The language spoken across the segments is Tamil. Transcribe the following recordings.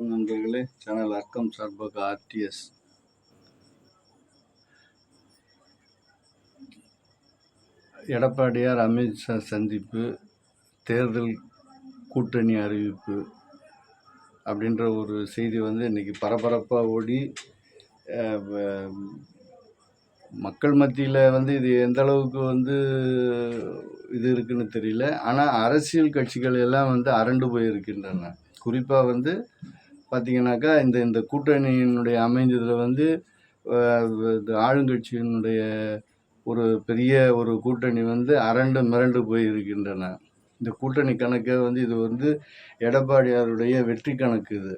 நண்பர்களே சேனல் அர்க்கம் சார்பாக ஆர்டிஎஸ் எடப்பாடியார் அமித்ஷா சந்திப்பு தேர்தல் கூட்டணி அறிவிப்பு அப்படின்ற ஒரு செய்தி வந்து இன்றைக்கி பரபரப்பாக ஓடி மக்கள் மத்தியில் வந்து இது எந்த அளவுக்கு வந்து இது இருக்குன்னு தெரியல. ஆனால் அரசியல் கட்சிகள் எல்லாம் வந்து அரண்டு போயிருக்கின்றன. குறிப்பாக வந்து பார்த்தீங்கன்னாக்கா இந்த இந்த கூட்டணியினுடைய அமைஞ்சதில் வந்து ஆளுங்கட்சியினுடைய ஒரு பெரிய ஒரு கூட்டணி வந்து அரண்டு மிரண்டு போய் இருக்கின்றன இந்த கூட்டணி கணக்கே வந்து இது வந்து எடப்பாடியாருடைய வெற்றி கணக்கு இது.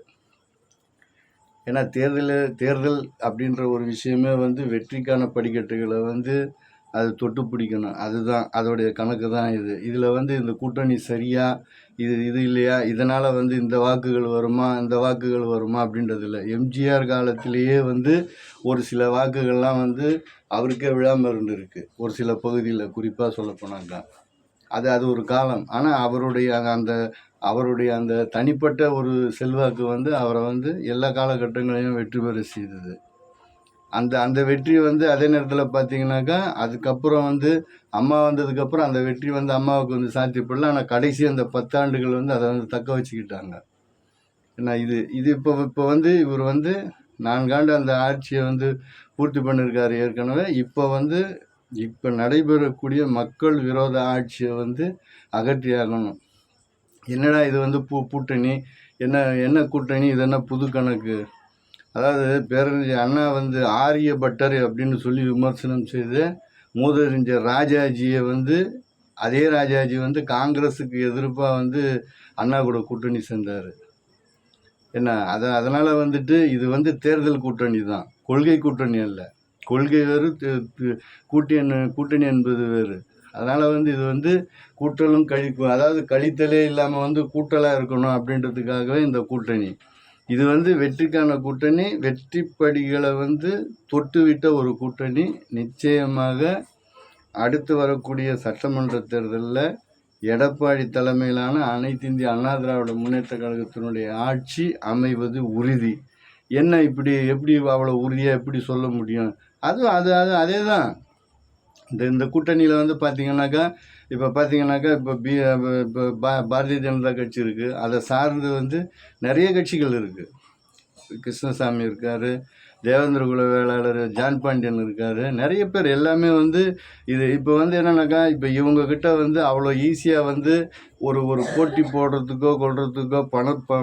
ஏன்னா தேர்தல் தேர்தல் அப்படின்ற ஒரு விஷயமே வந்து வெற்றிக்கான படிக்கட்டுகளை வந்து அது தொட்டு பிடிக்கணும். அதுதான் அதோடைய கணக்கு தான் இது. இதில் வந்து இந்த கூட்டணி சரியா இது இது இல்லையா இதனால் வந்து இந்த வாக்குகள் வருமா இந்த வாக்குகள் வருமா அப்படின்றது இல்லை. எம்ஜிஆர் காலத்திலேயே வந்து ஒரு சில வாக்குகள்லாம் வந்து அவருக்கே விழாமல் இருந்திருக்கு. ஒரு சில பகுதியில் குறிப்பாக சொல்லப்போனாக்கா. அது அது ஒரு காலம். ஆனால் அவருடைய அந்த- அந்த அவருடைய அந்த தனிப்பட்ட ஒரு செல்வாக்கு வந்து அவரை வந்து எல்லா காலகட்டங்களையும் வெற்றி பெற செய்தது. அந்த அந்த வெற்றி வந்து அதே நேரத்தில் பார்த்தீங்கன்னாக்கா அதுக்கப்புறம் வந்து அம்மா வந்ததுக்கப்புறம் அந்த வெற்றி வந்து அம்மாவுக்கு வந்து சாத்தியப்படல. ஆனால் கடைசி அந்த பத்தாண்டுகள் வந்து அதை வந்து தக்க வச்சுக்கிட்டாங்க. ஏன்னா இது இது இப்போ இப்போ வந்து இவர் வந்து நான்காண்டு அந்த ஆட்சியை வந்து பூர்த்தி பண்ணியிருக்காரு ஏற்கனவே. இப்போ வந்து இப்போ நடைபெறக்கூடிய மக்கள் விரோத ஆட்சியை வந்து அகற்றியாகணும் என்னடா இது வந்து பூ கூட்டணி என்ன என்ன கூட்டணி? இது என்ன புது கணக்கு? அதாவது பேரறிஞர் அண்ணா வந்து ஆரிய பட்டர் அப்படின்னு சொல்லி விமர்சனம் செய்து மூதறிஞர் ராஜாஜியை வந்து அதே ராஜாஜி வந்து காங்கிரஸுக்கு எதிர்ப்பாக வந்து அண்ணா கூட கூட்டணி சேர்ந்தார். என்ன அதை அதனால் வந்துட்டு இது வந்து தேர்தல் கூட்டணி தான். கொள்கை கூட்டணி அல்ல. கொள்கை வேறு கூட்டணி கூட்டணி என்பது வேறு. அதனால் வந்து இது வந்து கூட்டலும் கழிக்கும் அதாவது கழித்தலே இல்லாமல் வந்து கூட்டலாக இருக்கணும் அப்படின்றதுக்காகவே இந்த கூட்டணி. இது வந்து வெற்றிக்கான கூட்டணி. வெற்றி படிகளை வந்து தொட்டுவிட்ட ஒரு கூட்டணி. நிச்சயமாக அடுத்து வரக்கூடிய சட்டமன்ற தேர்தலில் எடப்பாடி தலைமையிலான அனைத்து இந்திய அண்ணா திராவிட முன்னேற்ற கழகத்தினுடைய ஆட்சி அமைவது உறுதி. என்ன இப்படி எப்படி அவ்வளோ உறுதியாக எப்படி சொல்ல முடியும்? அதுவும் அது அது அதே தான் இந்த இந்த கூட்டணியில் வந்து பார்த்தீங்கன்னாக்கா இப்போ பார்த்தீங்கன்னாக்கா இப்போ பி இப்போ பா பாரதிய ஜனதா கட்சி இருக்குது அதை சார்ந்து வந்து நிறைய கட்சிகள் இருக்குது கிருஷ்ணசாமி இருக்கார் தேவேந்திர குல வேளாளர் ஜான் பாண்டியன் இருக்கார். நிறைய பேர் எல்லாமே வந்து இது இப்போ வந்து என்னன்னாக்கா இப்போ இவங்க கிட்ட வந்து அவ்வளோ ஈஸியாக வந்து ஒரு ஒரு போட்டி போடுறதுக்கோ கொள்றதுக்கோ பணம் ப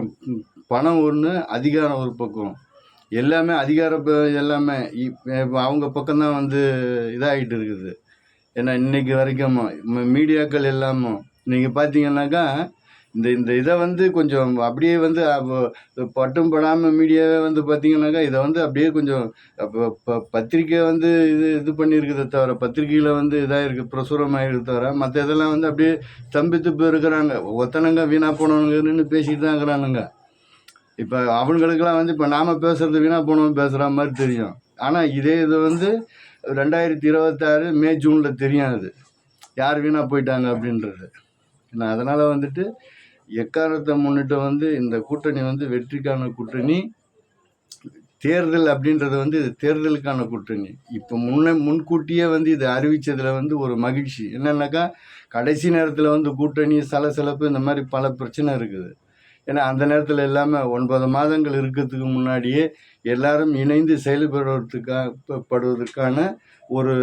பணம் ஒன்று அதிகாரம் ஒரு பக்கம். எல்லாமே அதிகார எல்லாமே இப்போ அவங்க பக்கம்தான் வந்து இதாகிட்டு இருக்குது. ஏன்னா இன்னைக்கு வரைக்கும் மீடியாக்கள் எல்லாமும் நீங்கள் பார்த்தீங்கன்னாக்கா இந்த இந்த இதை வந்து கொஞ்சம் அப்படியே வந்து பட்டும் படாமல் மீடியாவே வந்து பார்த்தீங்கன்னாக்கா இதை வந்து அப்படியே கொஞ்சம் ப- பத்திரிக்கை வந்து இது இது பண்ணியிருக்குதே தவிர பத்திரிக்கையில் வந்து இதாக இருக்குது பிரசுரமாகிருக்கு தவிர மற்ற இதெல்லாம் வந்து அப்படியே ஸ்தம்பித்து போயிருக்கிறாங்க. ஒத்தனங்க வீணாக போனவங்கன்னு பேசிட்டு தான் இருக்கிறானுங்க. இப்போ அவங்களுக்கெல்லாம் வந்து இப்போ நாம் பேசுகிறது வீணாக போனவன் பேசுகிற மாதிரி தெரியும். ஆனால் இதே இது வந்து ரெண்டாயிரத்தி இருபத்தாறு மே ஜூனில் தெரியும் அது. யார் வீணாக போயிட்டாங்க அப்படின்றது. நான் அதனால் வந்துட்டு எக்காரணத்தை முன்னிட்டு வந்து இந்த கூட்டணி வந்து வெற்றிக்கான கூட்டணி தேர்தல் அப்படின்றது வந்து இது தேர்தலுக்கான கூட்டணி. இப்போ முன்ன முன்கூட்டியே வந்து இது அறிவித்ததில் வந்து ஒரு மகிழ்ச்சி. என்னென்னாக்கா கடைசி நேரத்தில் வந்து கூட்டணி சலசலப்பு இந்த மாதிரி பல பிரச்சனை இருக்குது. ஏன்னா அந்த நேரத்தில் எல்லாமே ஒன்பது மாதங்கள் இருக்கிறதுக்கு முன்னாடியே எல்லாரும் இணைந்து செயல்படுவதற்காக படுவதற்கான ஒரு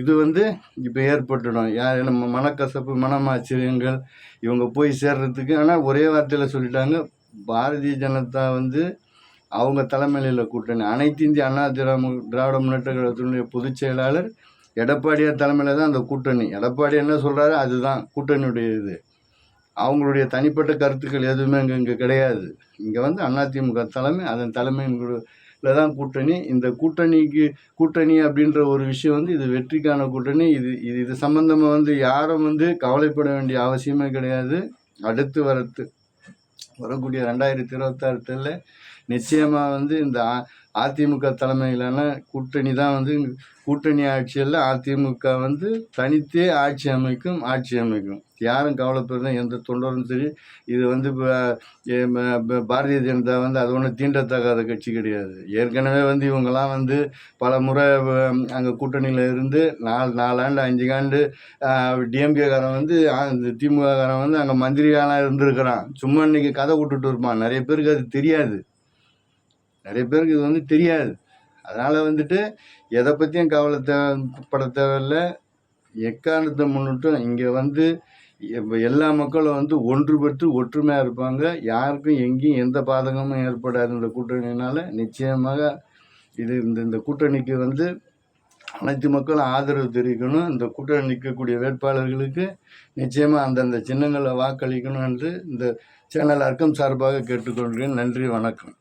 இது வந்து இப்போ ஏற்பட்டுடும். யார் நம்ம மனக்கசப்பு மனமாச்சரியங்கள் இவங்க போய் சேர்றதுக்கு. ஆனால் ஒரே வார்த்தையில் சொல்லிட்டாங்க பாரதிய ஜனதா வந்து அவங்க தலைமையில் கூட்டணி. அனைத்து இந்திய அண்ணா திராம திராவிட முன்னேற்ற கழகத்தினுடைய பொதுச் செயலாளர் எடப்பாடியார் தலைமையில் தான் அந்த கூட்டணி. எடப்பாடி என்ன சொல்கிறாரு அதுதான் கூட்டணியுடைய இது அவங்களுடைய தனிப்பட்ட கருத்துக்கள் எதுவுமே இங்கே இங்கே கிடையாது. இங்கே வந்து அதிமுக தலைமை அதன் தலைமையில் தான் கூட்டணி. இந்த கூட்டணிக்கு கூட்டணி அப்படின்ற ஒரு விஷயம் வந்து இது வெற்றிக்கான கூட்டணி. இது இது இது சம்மந்தமாக வந்து யாரும் வந்து கவலைப்பட வேண்டிய அவசியமே கிடையாது. அடுத்து வரத்து வரக்கூடிய ரெண்டாயிரத்தி இருபத்தாறு நிச்சயமாக வந்து இந்த அதிமுக தலைமையிலான கூட்டணி தான் வந்து கூட்டணி ஆட்சியில் அதிமுக வந்து தனித்தே ஆட்சி அமைக்கும் ஆட்சி அமைக்கும். யாரும் கவலைப்படுறது எந்த தொண்டரும் சரி இது வந்து இப்போ பாரதிய ஜனதா வந்து அது ஒன்றும் தீண்டத்தகாத கட்சி கிடையாது. ஏற்கனவே வந்து இவங்கெல்லாம் வந்து பல முறை அங்கே கூட்டணியில் இருந்து நாலு நாலாண்டு அஞ்சு ஆண்டு டிஎம்கேக்காரன் வந்து ஆ, இந்த திமுககாரன் வந்து அங்கே மந்திரியாலாம் இருந்திருக்கிறான். சும்மா இன்றைக்கி கதை விட்டுட்டு இருப்பான். நிறைய பேருக்கு அது தெரியாது. நிறைய பேருக்கு இது வந்து தெரியாது. அதனால் வந்துட்டு எதை பற்றியும் கவலை தேவைப்பட தேவையில்ல தேவையில்லை. எக்காரணத்தை முன்னிட்டும் இங்கே வந்து எல்லா மக்களும் வந்து ஒன்றுபட்டு ஒற்றுமையாக இருப்பாங்க. யாருக்கும் எங்கேயும் எந்த பாதகமும் ஏற்படாது இந்த கூட்டணியினால். நிச்சயமாக இது இந்த இந்த கூட்டணிக்கு வந்து அனைத்து மக்களும் ஆதரவு தெரிவிக்கணும். இந்த கூட்டணி நிற்கக்கூடிய வேட்பாளர்களுக்கு நிச்சயமாக அந்தந்த சின்னங்களை வாக்களிக்கணும் என்று இந்த சேனல் அர்க்கம் சார்பாக கேட்டுக்கொள்கிறேன். நன்றி வணக்கம்.